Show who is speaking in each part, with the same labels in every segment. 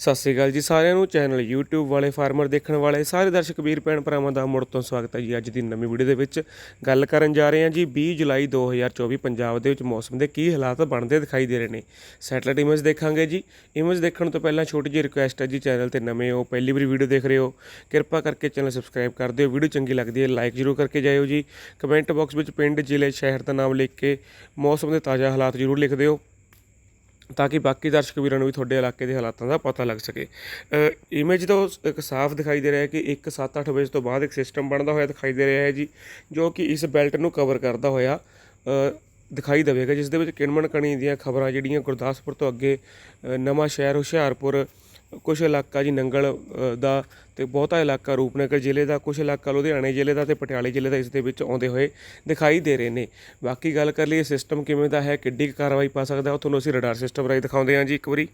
Speaker 1: ਸਤਿ ਸ੍ਰੀ ਅਕਾਲ ਜੀ ਸਾਰਿਆਂ ਨੂੰ, ਚੈਨਲ YouTube ਵਾਲੇ, ਫਾਰਮਰ ਦੇਖਣ ਵਾਲੇ, ਸਾਰੇ ਦਰਸ਼ਕ ਵੀਰ ਭੈਣ ਭਰਾਵਾਂ ਦਾ ਮੁੜ ਤੋਂ ਸਵਾਗਤ ਹੈ ਜੀ ਅੱਜ ਦੀ ਨਵੀਂ ਵੀਡੀਓ ਦੇ ਵਿੱਚ। ਗੱਲ ਕਰਨ ਜਾ ਰਹੇ ਹਾਂ ਜੀ 20 ਜੁਲਾਈ 2024 ਪੰਜਾਬ ਦੇ ਵਿੱਚ ਮੌਸਮ ਦੇ ਕੀ ਹਾਲਾਤ ਬਣਦੇ ਦਿਖਾਈ ਦੇ ਰਹੇ ਨੇ। ਸੈਟਲਾਈਟ ਇਮੇਜ ਦੇਖਾਂਗੇ ਜੀ। ਇਮੇਜ ਦੇਖਣ ਤੋਂ ਪਹਿਲਾਂ ਛੋਟੀ ਜਿਹੀ ਰਿਕੁਐਸਟ ਹੈ ਜੀ ਚੈਨਲ ਤੇ ਨਵੇਂ ਹੋ, ਪਹਿਲੀ ਵਾਰੀ ਵੀਡੀਓ ਦੇਖ ਰਹੇ ਹੋ। ਕਿਰਪਾ ਕਰਕੇ ਚੈਨਲ ਸਬਸਕ੍ਰਾਈਬ ਕਰ ਦਿਓ। ਵੀਡੀਓ ਚੰਗੀ ਲੱਗਦੀ ਹੈ ਲਾਈਕ ਜ਼ਰੂਰ ਕਰਕੇ ਜਾਇਓ ਜੀ। ਕਮੈਂਟ ਬਾਕਸ ਵਿੱਚ ਪਿੰਡ, ਜ਼ਿਲ੍ਹੇ, ਸ਼ਹਿਰ ਦਾ ਨਾਮ ਲਿਖ ਕੇ ਮੌਸਮ ਦੇ ਤਾਜ਼ਾ ਹਾਲਾਤ ਜ਼ਰੂਰ ਲਿਖ ਦਿਓ। ਤਾਂ ਕਿ ਬਾਕੀ ਦਰਸ਼ਕ ਵੀਰਾਂ ਨੂੰ ਵੀ ਤੁਹਾਡੇ ਇਲਾਕੇ ਦੇ ਹਾਲਾਤਾਂ ਦਾ ਪਤਾ ਲੱਗ ਸਕੇ। ਇਮੇਜ ਤੋਂ ਇੱਕ ਸਾਫ਼ ਦਿਖਾਈ ਦੇ ਰਿਹਾ ਹੈ ਕਿ 1 7 8 ਵਜੇ ਤੋਂ ਬਾਅਦ ਇੱਕ ਸਿਸਟਮ ਬਣਦਾ ਹੋਇਆ ਦਿਖਾਈ ਦੇ ਰਿਹਾ ਹੈ ਜੀ ਜੋ ਕਿ ਇਸ ਬੈਲਟ ਨੂੰ ਕਵਰ ਕਰਦਾ ਹੋਇਆ ਦਿਖਾਈ ਦੇਵੇਗਾ ਜਿਸ ਦੇ ਵਿੱਚ ਕਿਣਮਣ ਕਣੀ ਦੀਆਂ ਖਬਰਾਂ ਜਿਹੜੀਆਂ ਗੁਰਦਾਸਪੁਰ ਤੋਂ ਅੱਗੇ ਅ, ਨਵਾਂ ਸ਼ਹਿਰ ਹੁਸ਼ਿਆਰਪੁਰ ਕੁਝ ਇਲਾਕਾ ਜੀ ਨੰਗਲ ਦਾ ਤੇ ਬਹੁਤਾ ਇਲਾਕਾ ਰੂਪਨਗਰ ਜ਼ਿਲ੍ਹੇ ਦਾ ਕੁਝ ਇਲਾਕਾ ਲੁਧਿਆਣੇ ਜ਼ਿਲ੍ਹੇ ਦਾ ਤੇ ਪਟਿਆਲੇ ਜ਼ਿਲ੍ਹੇ ਦਾ ਇਸ ਦੇ ਵਿੱਚ ਆਉਂਦੇ ਹੋਏ ਦਿਖਾਈ ਦੇ ਰਹੇ ਨੇ। ਬਾਕੀ ਗੱਲ ਕਰ ਲਈਏ ਸਿਸਟਮ ਕਿਵੇਂ ਦਾ ਹੈ, ਕਿੱਡੀ ਕੁ ਕਾਰਵਾਈ ਪਾ ਸਕਦਾ, ਉਹ ਤੁਹਾਨੂੰ ਅਸੀਂ ਰਡਾਰ ਸਿਸਟਮ ਰਾਹੀਂ ਦਿਖਾਉਂਦੇ ਹਾਂ ਜੀ ਇੱਕ ਵਾਰੀ।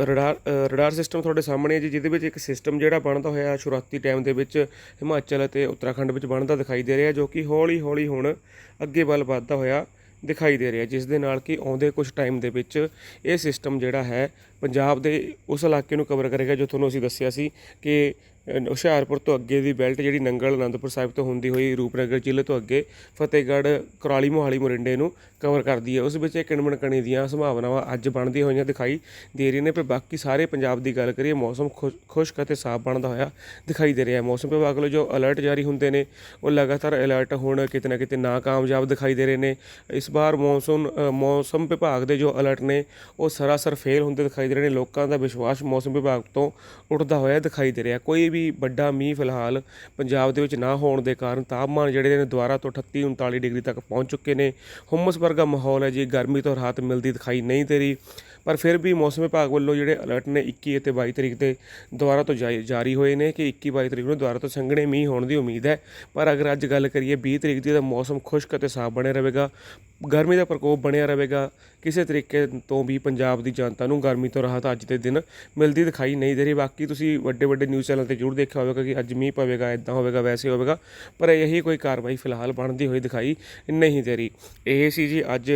Speaker 1: ਰਡਾਰ ਰਡਾਰ ਸਿਸਟਮ ਤੁਹਾਡੇ ਸਾਹਮਣੇ ਹੈ ਜੀ, ਜਿਹਦੇ ਵਿੱਚ ਇੱਕ ਸਿਸਟਮ ਜਿਹੜਾ ਬਣਦਾ ਹੋਇਆ ਸ਼ੁਰੂਆਤੀ ਟਾਈਮ ਦੇ ਵਿੱਚ ਹਿਮਾਚਲ ਅਤੇ ਉੱਤਰਾਖੰਡ ਵਿੱਚ ਬਣਦਾ ਦਿਖਾਈ ਦੇ ਰਿਹਾ, ਜੋ ਕਿ ਹੌਲੀ ਹੌਲੀ ਹੁਣ ਅੱਗੇ ਵੱਲ ਵੱਧਦਾ ਹੋਇਆ ਦਿਖਾਈ ਦੇ ਰਿਹਾ, ਜਿਸ ਦੇ ਨਾਲ ਕਿ ਆਉਂਦੇ ਕੁਝ ਟਾਈਮ ਦੇ ਵਿੱਚ ਇਹ ਸਿਸਟਮ ਜਿਹੜਾ ਹੈ ਪੰਜਾਬ ਦੇ ਉਸ ਇਲਾਕੇ ਨੂੰ ਕਵਰ ਕਰੇਗਾ, ਜੋ ਤੁਹਾਨੂੰ ਅਸੀਂ ਦੱਸਿਆ ਸੀ ਕਿ ਹੁਸ਼ਿਆਰਪੁਰ ਤੋਂ ਅੱਗੇ ਦੀ ਬੈਲਟ ਜਿਹੜੀ ਨੰਗਲ ਅਨੰਦਪੁਰ ਸਾਹਿਬ ਤੋਂ ਹੁੰਦੀ ਹੋਈ ਰੂਪਨਗਰ ਜ਼ਿਲ੍ਹੇ ਤੋਂ ਅੱਗੇ ਫਤਿਹਗੜ੍ਹ ਕੁਰਾਲੀ ਮੋਹਾਲੀ ਮੋਰਿੰਡੇ ਨੂੰ ਕਵਰ ਕਰਦੀ ਹੈ। ਉਸ ਵਿੱਚ ਇਹ ਕਿਣਮਣ ਕਣੀ ਦੀਆਂ ਸੰਭਾਵਨਾਵਾਂ ਅੱਜ ਬਣਦੀਆਂ ਹੋਈਆਂ ਦਿਖਾਈ ਦੇ ਰਹੀਆਂ ਨੇ, ਪਰ ਬਾਕੀ ਸਾਰੇ ਪੰਜਾਬ ਦੀ ਗੱਲ ਕਰੀਏ, ਮੌਸਮ ਖੁਸ਼- ਖੁਸ਼ਕ ਅਤੇ ਸਾਫ਼ ਬਣਦਾ ਹੋਇਆ ਦਿਖਾਈ ਦੇ ਰਿਹਾ ਹੈ। ਮੌਸਮ ਵਿਭਾਗ ਵੱਲੋਂ ਜੋ ਅਲਰਟ ਜਾਰੀ ਹੁੰਦੇ ਨੇ, ਉਹ ਲਗਾਤਾਰ ਅਲਰਟ ਹੁਣ ਕਿਤੇ ਨਾ ਕਿਤੇ ਨਾਕਾਮਯਾਬ ਦਿਖਾਈ ਦੇ ਰਹੇ ਨੇ। ਇਸ ਵਾਰ ਮੌਨਸੂਨ ਮੌਸਮ ਵਿਭਾਗ ਦੇ ਜੋ ਅਲਰਟ ਨੇ, ਉਹ ਸਰਾਸਰ ਫੇਲ ਹੁੰਦੇ ਦਿਖਾਈ ਦੇ ਰਹੇ ਨੇ। ਲੋਕਾਂ ਦਾ ਵਿਸ਼ਵਾਸ ਮੌਸਮ ਵਿਭਾਗ ਤੋਂ ਉੱਠਦਾ ਹੋਇਆ ਦਿਖਾਈ ਦੇ ਰਿਹਾ। ਕੋਈ ਵੀ ਵੱਡਾ ਮੀਂਹ ਫਿਲਹਾਲ ਪੰਜਾਬ ਦੇ ਵਿੱਚ ਨਾ ਹੋਣ ਦੇ ਕਾਰਨ ਤਾਪਮਾਨ ਜਿਹੜੇ ਨੇ ਦੁਬਾਰਾ ਤੋਂ 38 39 ਡਿਗਰੀ ਤੱਕ ਪਹੁੰਚ ਚੁੱਕੇ ਨੇ। ਹੁਮਸ ਵਰਗਾ ਮਾਹੌਲ ਹੈ ਜੀ। ਗਰਮੀ ਤੋਂ ਰਾਹਤ ਮਿਲਦੀ ਦਿਖਾਈ ਨਹੀਂ ਦੇ ਰਹੀ। ਪਰ ਫਿਰ ਵੀ ਮੌਸਮ ਵਿਭਾਗ ਵੱਲੋਂ ਜਿਹੜੇ ਅਲਰਟ ਨੇ 21 ਅਤੇ 22 ਤਰੀਕ ਤੇ ਦੁਬਾਰਾ ਤੋਂ ਜਾਰੀ- ਜਾਰੀ ਹੋਏ ਨੇ ਕਿ 21 22 ਤਰੀਕ ਨੂੰ ਦੁਬਾਰਾ ਤੋਂ ਸੰਘਣੇ ਮੀਂਹ ਹੋਣ ਦੀ ਉਮੀਦ ਹੈ। ਪਰ ਅਗਰ ਅੱਜ ਗੱਲ ਕਰੀਏ 20 ਤਰੀਕ ਦੀ ਤਾਂ ਮੌਸਮ ਖੁਸ਼ਕ ਅਤੇ ਸਾਫ਼ ਬਣਿਆ ਰਹੇਗਾ। ਗਰਮੀ ਦਾ ਪ੍ਰਕੋਪ ਬਣਿਆ ਰਹੇਗਾ। ਕਿਸੇ ਤਰੀਕੇ ਤੋਂ ਵੀ ਪੰਜਾਬ ਦੀ ਜਨਤਾ ਨੂੰ ਗਰਮੀ ਤੋਂ ਰਾਹਤ ਅੱਜ ਦੇ ਦਿਨ ਮਿਲਦੀ ਦਿਖਾਈ ਨਹੀਂ ਦੇ ਰਹੀ। ਬਾਕੀ ਤੁਸੀਂ ਵੱਡੇ ਵੱਡੇ ਨਿਊਜ਼ ਚੈਨਲ ਤੇ ਜ਼ਰੂਰ ਦੇਖਿਆ ਹੋਵੇਗਾ ਕਿ ਅੱਜ ਮੀਂਹ ਪਵੇਗਾ ਇਦਾਂ ਹੋਵੇਗਾ, ਵੈਸੇ ਹੋਵੇਗਾ, ਪਰ ਇਹੀ ਕੋਈ ਕਾਰਵਾਈ ਫਿਲਹਾਲ ਬਣਦੀ ਹੋਈ ਦਿਖਾਈ ਨਹੀਂ ਦੇ ਰਹੀ। ਇਹ ਸੀ ਜੀ ਅੱਜ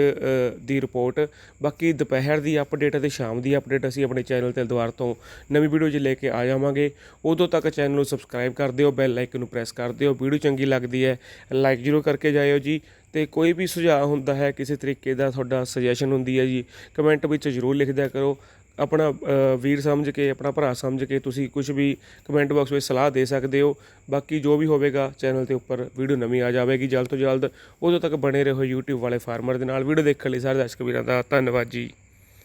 Speaker 1: ਦੀ ਰਿਪੋਰਟ। ਬਾਕੀ ਦੁਪਹਿਰ ਦੀ ਅਪਡੇਟ ਅਪਡੇਟ ਅਤੇ ਸ਼ਾਮ ਦੀ ਅਪਡੇਟ ਅਸੀਂ ਆਪਣੇ ਚੈਨਲ ਤੇ ਦੁਬਾਰਾ ਤੋਂ ਨਵੀਂ ਵੀਡੀਓ 'ਚ ਲੈ ਕੇ ਆ ਜਾਵਾਂਗੇ। ਉਦੋਂ ਤੱਕ ਚੈਨਲ ਨੂੰ ਸਬਸਕ੍ਰਾਈਬ ਕਰ ਦਿਓ ਬੈਲ ਆਈਕਨ ਨੂੰ ਪ੍ਰੈਸ ਕਰ ਦਿਓ। ਵੀਡੀਓ ਚੰਗੀ ਲੱਗਦੀ ਹੈ ਲਾਈਕ ਜ਼ਰੂਰ ਕਰਕੇ ਜਾਇਓ ਜੀ। ਤੇ ਕੋਈ ਵੀ ਸੁਝਾਅ ਹੁੰਦਾ ਹੈ, ਕਿਸੇ ਤਰੀਕੇ ਦਾ ਤੁਹਾਡਾ ਸੁਜੈਸ਼ਨ ਹੁੰਦੀ ਹੈ ਜੀ ਕਮੈਂਟ ਵਿੱਚ ਜ਼ਰੂਰ ਲਿਖ ਦਿਆ ਕਰੋ। ਆਪਣਾ ਵੀਰ ਸਮਝ ਕੇ, ਆਪਣਾ ਭਰਾ ਸਮਝ ਕੇ ਤੁਸੀਂ ਕੁਝ ਵੀ ਕਮੈਂਟ ਬਾਕਸ ਵਿੱਚ ਸਲਾਹ ਦੇ ਸਕਦੇ ਹੋ। ਬਾਕੀ ਜੋ ਵੀ ਹੋਵੇਗਾ ਚੈਨਲ ਤੇ ਉੱਪਰ ਵੀਡੀਓ ਨਵੀਂ ਆ ਜਾਵੇਗੀ ਜਲਦ ਤੋਂ ਜਲਦ। ਉਦੋਂ ਤੱਕ ਬਣੇ ਰਹੋ YouTube ਵਾਲੇ ਫਾਰਮਰ ਦੇ ਨਾਲ। ਵੀਡੀਓ ਦੇਖਣ ਲਈ ਸਾਰੇ ਦਰਸ਼ਕ ਵੀਰਾਂ ਦਾ ਧੰਨਵਾਦ ਜੀ।